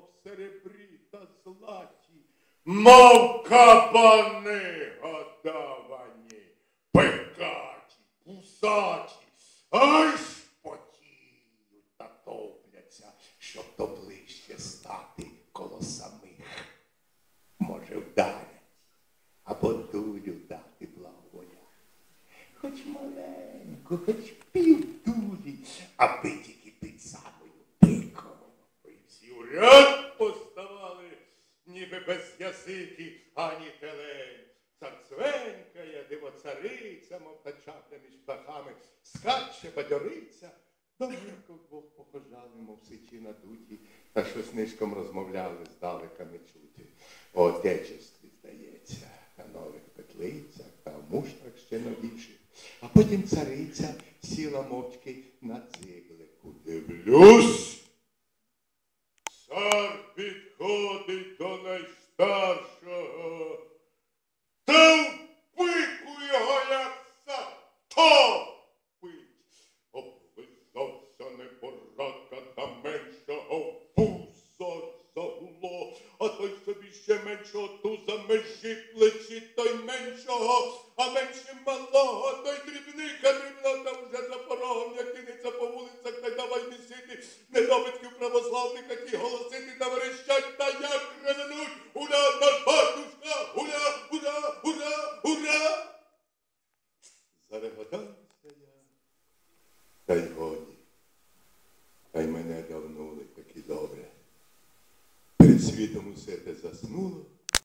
мов серебрі та златі, мов кабани годовані, пекаті, пусаті, аж потіють та топляться, щоб то ближче стати коло самих. Може, вдарять або дулю дати благоволя. Хоч маленьку, хоч півдулі, ніби без язики, ані телень. Царцвенькає, диво цариця, мов та чапля між птахами, скаче, бадьориться. Довгенько вдвох похожали, мов сичі надуті, та щось нишком розмовляли, здалека не чути. У отечестві, здається, на нових петлицях та в муштрах ще новіших. А потім цариця сіла мовчки на циглику. Дивлюсь. Цар собі ще меншого туза межі плечі, той меншого, а менше малого, той дрібника дрібнота вже за порогом, як кинеться по вулицях, та й давай місити, недобитків православних, які голосити та верещать, та як ревенуть, ура, наш батюшка, ура, ура, ура, ура! Зареготався я, та й годі. Світом усе те заснуло,